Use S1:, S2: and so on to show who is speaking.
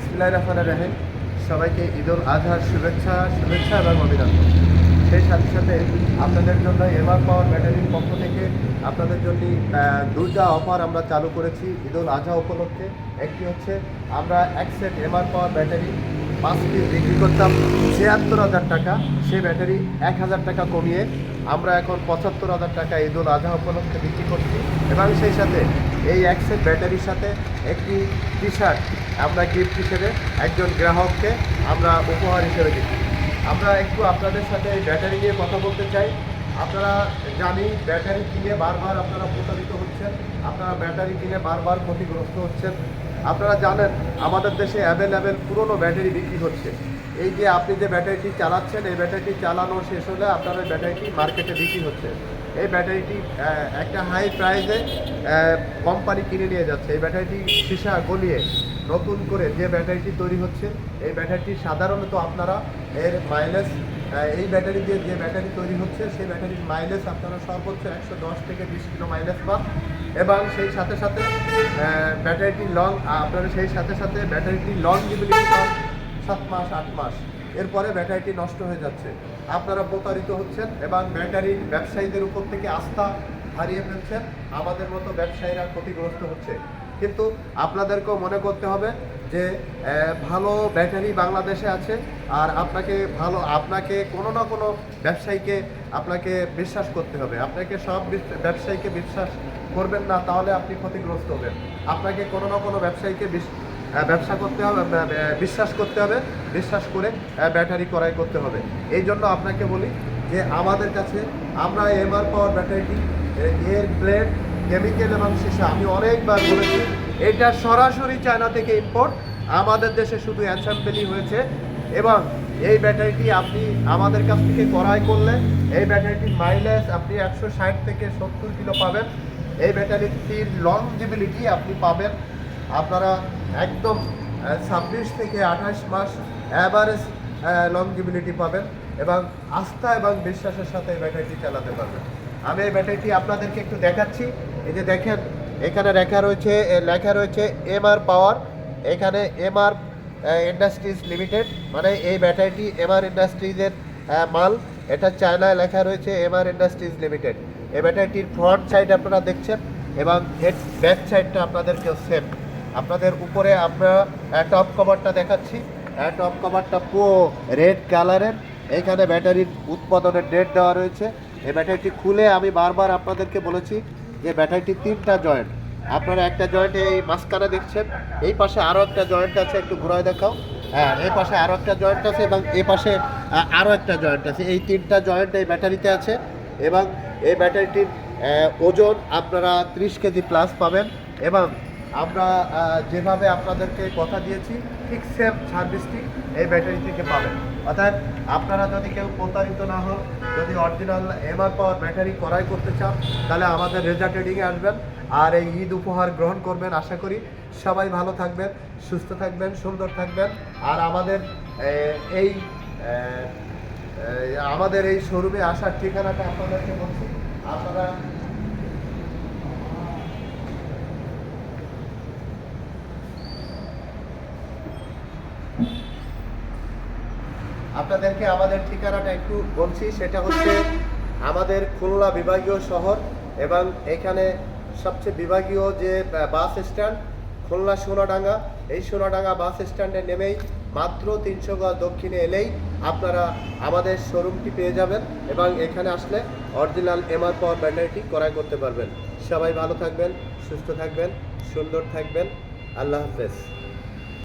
S1: বিসমিল্লাহ রহমান রাহিম। সবাইকে ঈদ উল আজহার শুভেচ্ছা শুভেচ্ছা এবং অভিনন্দন। সেই সাথে সাথে আপনাদের জন্য এমআর পাওয়ার ব্যাটারির পক্ষ থেকে আপনাদের জন্য দুইটা অফার আমরা চালু করেছি ঈদ উল আজহা উপলক্ষে। একটি হচ্ছে আমরা এক সেট এমআর পাওয়ার ব্যাটারি পাঁচ পিস বিক্রি করতাম ছিয়াত্তর হাজার টাকা। সে ব্যাটারি এক হাজার টাকা কমিয়ে আমরা এখন পঁচাত্তর হাজার টাকা ঈদ উল আজহা উপলক্ষে বিক্রি করছি। এবং সেই সাথে এই এক ব্যাটারির সাথে একটি টি শার্ট আমরা গিফট হিসেবে একজন গ্রাহককে আমরা উপহার হিসেবে দিচ্ছি। আমরা একটু আপনাদের সাথে এই ব্যাটারি নিয়ে কথা বলতে চাই। আপনারা জানি, ব্যাটারি কিনে বারবার আপনারা প্রতারিত হচ্ছেন। আপনারা ব্যাটারি কিনে বারবার ক্ষতিগ্রস্ত হচ্ছেন। আপনারা জানেন, আমাদের দেশে অ্যাভেলেবেল পুরনো ব্যাটারি বিক্রি হচ্ছে। এই যে আপনি যে ব্যাটারিটি চালাচ্ছেন, এই ব্যাটারিটি চালানো শেষ হলে আপনার ব্যাটারিটি মার্কেটে বিক্রি হচ্ছে। এই ব্যাটারিটি একটা হাই প্রাইসে কোম্পানি কিনে নিয়ে যাচ্ছে। এই ব্যাটারিটি সীসা গলিয়ে নতুন করে যে ব্যাটারিটি তৈরি হচ্ছে, এই ব্যাটারিটি সাধারণত আপনারা এর মাইলেজ এই ব্যাটারি দিয়ে যে ব্যাটারি তৈরি হচ্ছে, সেই ব্যাটারির মাইলেজ আপনারা সর্বোচ্চ একশো দশ থেকে বিশ কিলো মাইলেজ পান। এবং সেই সাথে সাথে ব্যাটারিটি লং আপনারা সেই সাথে সাথে ব্যাটারিটি লং জিবিলিটি পান সাত মাস, আট মাস। এরপরে ব্যাটারিটি নষ্ট হয়ে যাচ্ছে। আপনারা প্রতারিত হচ্ছেন এবং ব্যাটারি ব্যবসায়ীদের উপর থেকে আস্থা হারিয়ে ফেলছেন। আমাদের মতো ব্যবসায়ীরা ক্ষতিগ্রস্ত হচ্ছে। কিন্তু আপনাদেরকেও মনে করতে হবে যে ভালো ব্যাটারি বাংলাদেশে আছে আর আপনাকে ভালো, আপনাকে কোনো না কোনো ব্যবসায়ীকে আপনাকে বিশ্বাস করতে হবে। আপনাকে সব ব্যবসায়ীকে বিশ্বাস করবেন না, তাহলে আপনি ক্ষতিগ্রস্ত হবেন। আপনাকে কোনো না কোনো ব্যবসায়ীকে ব্যবসা করতে হবে বিশ্বাস করতে হবে, বিশ্বাস করে ব্যাটারি ক্রয় করতে হবে। এই জন্য আপনাকে বলি যে আমাদের কাছে আমরা এমআর পাওয়ার ব্যাটারিটি এর প্লেট কেমিক্যাল এবং সীসা, আমি অনেকবার বলেছি, এটা সরাসরি চায়না থেকে ইম্পোর্ট আমাদের দেশে শুধু অ্যাসেম্বলি হয়েছে এবং এই ব্যাটারিটি আপনি আমাদের কাছ থেকে ক্রয় করলে, এই ব্যাটারিটির মাইলেজ আপনি একশো ষাট থেকে সত্তর কিলো পাবেন, এই ব্যাটারিটির লং লংজিবিলিটি আপনি পাবেন আপনারা একদম ছাব্বিশ থেকে আঠাশ মাস অ্যাভারেজ লংজিবিলিটি পাবেন এবং আস্থা এবং বিশ্বাসের সাথে এই ব্যাটারিটি চালাতে পারবেন। আমি এই ব্যাটারিটি আপনাদেরকে একটু দেখাচ্ছি। এই যে দেখেন, এখানে লেখা রয়েছে লেখা রয়েছে এমআর পাওয়ার এখানে এমআর ইন্ডাস্ট্রিজ লিমিটেড মানে এই ব্যাটারিটি এমআর ইন্ডাস্ট্রিজের মাল। এটা চায়নায় লেখা রয়েছে এমআর ইন্ডাস্ট্রিজ লিমিটেড এই ব্যাটারিটির ফ্রন্ট সাইড আপনারা দেখছেন এবং হেড ব্যাক সাইডটা আপনাদেরকেও সেম আপনাদের উপরে আমরা টপ কভারটা দেখাচ্ছি। টপ কভারটা পুরো রেড কালারের এখানে ব্যাটারির উৎপাদনের ডেট দেওয়া রয়েছে। এই ব্যাটারিটি খুলে আমি বারবার আপনাদেরকে বলেছি যে ব্যাটারিটি তিনটা জয়েন্ট আপনারা একটা জয়েন্টে এই মাঝখানে দেখছেন। এই পাশে আরও একটা জয়েন্ট আছে, একটু ঘুরায় দেখাও। হ্যাঁ এই পাশে আরও একটা জয়েন্ট আছে এবং এই পাশে আরও একটা জয়েন্ট আছে। এই তিনটা জয়েন্ট এই ব্যাটারিতে আছে এবং এই ব্যাটারিটির ওজন আপনারা ত্রিশ কেজি প্লাস পাবেন এবং আমরা যেভাবে আপনাদেরকে কথা দিয়েছি, ঠিক সেম সার্ভিসটি এই ব্যাটারি থেকে পাবেন। অর্থাৎ আপনারা যদি কেউ প্রতারিত না হন, যদি অরিজিনাল এমআর পাওয়ার ব্যাটারি ক্রয় করতে চান, তাহলে আমাদের রেজা ট্রেডিংয়ে আসবেন। আর এই ঈদ উপহার গ্রহণ করবেন আশা করি। সবাই ভালো থাকবেন, সুস্থ থাকবেন, সুন্দর থাকবেন। আর আমাদের এই আমাদের এই শোরুমে আসার ঠিকানাটা আপনাদেরকে বলছি। আপনারা আপনাদেরকে আমাদের ঠিকানাটা একটু বলছি, সেটা হচ্ছে আমাদের খুলনা বিভাগীয় শহর এবং এখানে সবচেয়ে বিভাগীয় যে বাস স্ট্যান্ড, খুলনা সোনাডাঙ্গা। এই সোনাডাঙ্গা বাস স্ট্যান্ডে নেমেই মাত্র তিনশো গজ দক্ষিণে এলেই আপনারা আমাদের শোরুমটি পেয়ে যাবেন এবং এখানে আসলে অরিজিনাল এমআর পাওয়ার ব্যাটারিটি ক্রয় করতে পারবেন। সবাই ভালো থাকবেন, সুস্থ থাকবেন, সুন্দর থাকবেন। আল্লাহ হাফেজ।